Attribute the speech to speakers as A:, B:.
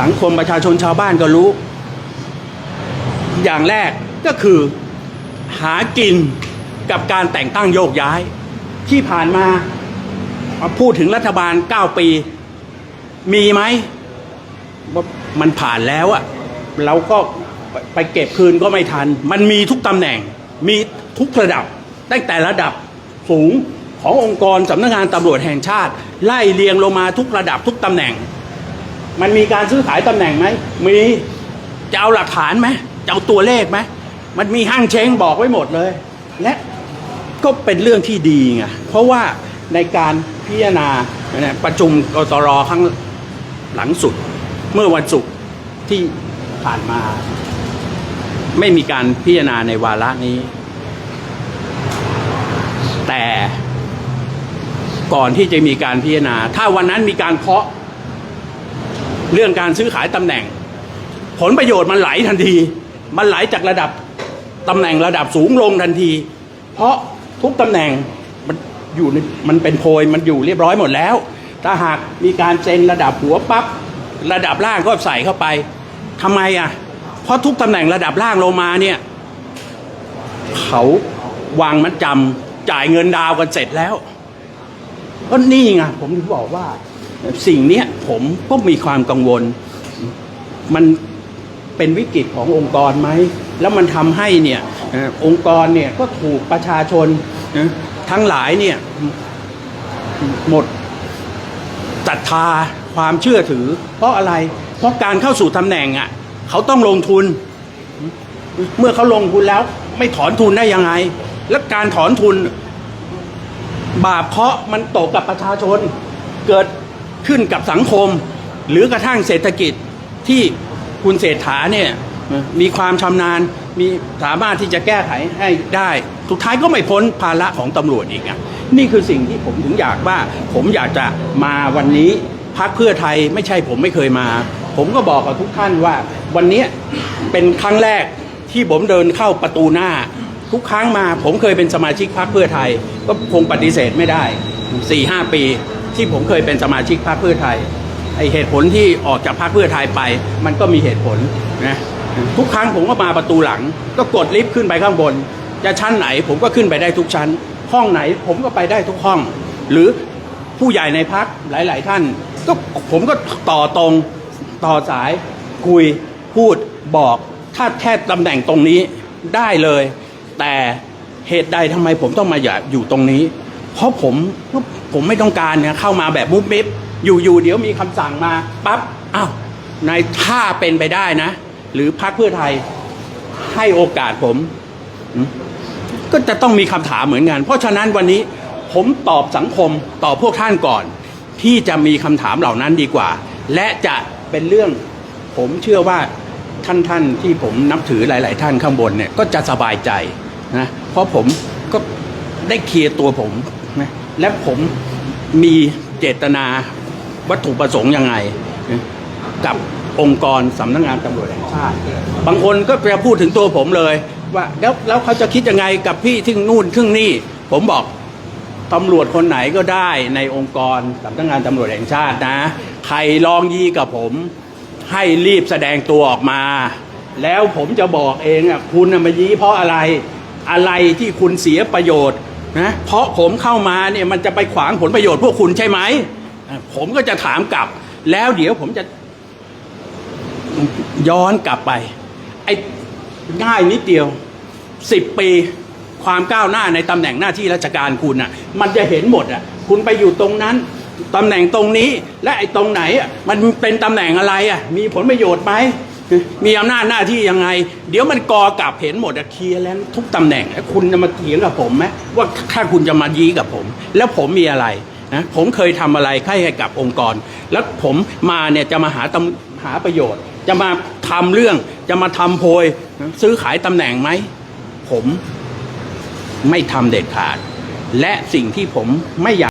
A: สังคมประชาชนชาวบ้านก็รู้ อย่างแรกก็คือหากินกับการแต่งตั้งโยกย้าย ที่ผ่านมาพูดถึงรัฐบาล 9 ปี มีไหมว่ามันผ่านแล้วอะเราก็ไปเก็บคืนก็ไม่ทัน มันมีทุกตำแหน่ง มีทุกระดับ ตั้งแต่ระดับสูงขององค์กรสำนักงานตำรวจแห่งชาติ ไล่เรียงลงมาทุกระดับทุกตำแหน่ง มันมีการซื้อขายตำแหน่งไหม มี จะเอาหลักฐานไหมจะเอาตัวเลขไหม มันมีห้างเช้งบอกไว้หมดเลย และก็เป็นเรื่องที่ดีไง เพราะว่าในการพิจารณาประชุมกตรครั้งหลังสุด เมื่อวันศุกร์ที่ผ่านมา ไม่มีการพิจารณาในวาระนี้ แต่ก่อนที่จะมีการพิจารณา ถ้าวันนั้นมีการเคาะ เรื่องการซื้อขายตำแหน่ง ผลประโยชน์มันไหลทันที มันไหลจากระดับตำแหน่งระดับสูงลงทันที เพราะทุกตำแหน่งมันอยู่ในมันเป็นโพยมันอยู่เรียบร้อยหมดแล้ว ถ้าหากมีการเซ็นระดับหัวปั๊บระดับล่างก็ใส่เข้าไปทำไมอะ เพราะทุกตำแหน่งระดับล่างลงมาเนี่ยเขาวางมัดจำจ่ายเงินดาวกันเสร็จแล้วก็นี่ไงผมถึงบอกว่า สิ่งนี้ผมก็มีความกังวล มันเป็นวิกฤตขององค์กรไหม แล้วมันทำให้เนี่ยองค์กรเนี่ยก็ถูกประชาชนทั้งหลายเนี่ยหมดศรัทธาความเชื่อถือ เพราะอะไร เพราะการเข้าสู่ตำแหน่งอะเขาต้องลงทุน เมื่อเขาลงทุนแล้วไม่ถอนทุนได้ยังไง แล้วการถอนทุน บาปเคาะมันตกกับประชาชน เกิด ขึ้นกับสังคม หรือกระทั่งเศรษฐกิจที่คุณเศรษฐาเนี่ยมีความชำนาญมีสามารถที่จะแก้ไขให้ได้สุดท้ายก็ไม่พ้นภาระของตำรวจอีกอะนี่คือสิ่งที่ผมถึงอยากว่า ผมอยากจะมาวันนี้พักเพื่อไทยไม่ใช่ผมไม่เคยมา ผมก็บอกกับทุกท่านว่า วันนี้เป็นครั้งแรกที่ผมเดินเข้าประตูหน้า ทุกครั้งมาผมเคยเป็นสมาชิกพรรคเพื่อไทย ก็คงปฏิเสธไม่ได้4ี่หปี ที่ผมเคยเป็นสมาชิกพรรคเพื่อไทยไอเหตุผลที่ออกจากพรรคเพื่อไทยไป มันก็มีเหตุผลนะทุกครั้งผมก็มาประตูหลัง ก็กดลิฟต์ขึ้นไปข้างบน จะชั้นไหนผมก็ขึ้นไปได้ทุกชั้น ห้องไหนผมก็ไปได้ทุกห้อง หรือผู้ใหญ่ในพักหลาย ๆ ท่าน ก็ผมก็ต่อตรงต่อสายคุยพูดบอกถ้าแค่ตำแหน่งตรงนี้ได้เลย แต่เหตุใดทำไมผมต้องมาอยู่ตรงนี้ เพราะผม ผมไม่ต้องการเนี่ยเข้ามาแบบมุบมิบอยู่ๆเดี๋ยวมีคำสั่งมาปั๊บอ้าวในถ้าเป็นไปได้นะ หรือพรรคเพื่อไทยให้โอกาสผมอืมก็จะต้องมีคำถามเหมือนกัน เพราะฉะนั้นวันนี้ผมตอบสังคมตอบพวกท่านก่อน ที่จะมีคำถามเหล่านั้นดีกว่า และจะเป็นเรื่องผมเชื่อว่าท่านท่านที่ผมนับถือหลาย ๆ ท่านข้างบนเนี่ยก็จะสบายใจนะเพราะผมก็ได้เคลียร์ตัวผมนะ และผมมีเจตนาวัตถุประสงค์ยังไง กับองค์กรสำนักงานตำรวจแห่งชาติบางคนก็จะพูดถึงตัวผมเลย ว่าแล้วแล้วเขาจะคิดยังไงกับพี่ที่นู่นทึ่งนี่ ผมบอกตำรวจคนไหนก็ได้ในองค์กรสำนักงานตำรวจแห่งชาตินะ ใครลองยีกับผม ให้รีบแสดงตัวออกมา แล้วผมจะบอกเองอะคุณมายี้เพราะอะไรอะไรที่คุณเสียประโยชน์ นะเพราะผมเข้ามาเนี่ยมันจะไปขวางผลประโยชน์พวกคุณใช่ไหมผมก็จะถามกลับ แล้วเดี๋ยวผมจะ ย้อนกลับไป ไอ้ง่ายนิดเดียวสิบปีความก้าวหน้าในตำแหน่งหน้าที่ราชการคุณอะ มันจะเห็นหมดอะ คุณไปอยู่ตรงนั้นตำแหน่งตรงนี้ และไอ้ตรงไหนอะมันเป็นตำแหน่งอะไรอะ มีผลประโยชน์ไหม มีอำนาจหน้าที่ยังไง เดี๋ยวมันกอกลับเห็นหมดอะเคลียร์แล้วทุกตำแหน่งแล้วคุณจะมาเถียงกับผมไหมว่าถ้าคุณจะมายี้กับผม แล้วผมมีอะไรนะผมเคยทำอะไรให้กับองค์กร แล้วผมมาเนี่ยจะมาหาตำหาประโยชน์ จะมาทำเรื่องจะมาทำโพยซื้อขายตำแหน่งไหม ผมไม่ทำเด็ดขาด และสิ่งที่ผมไม่อยาก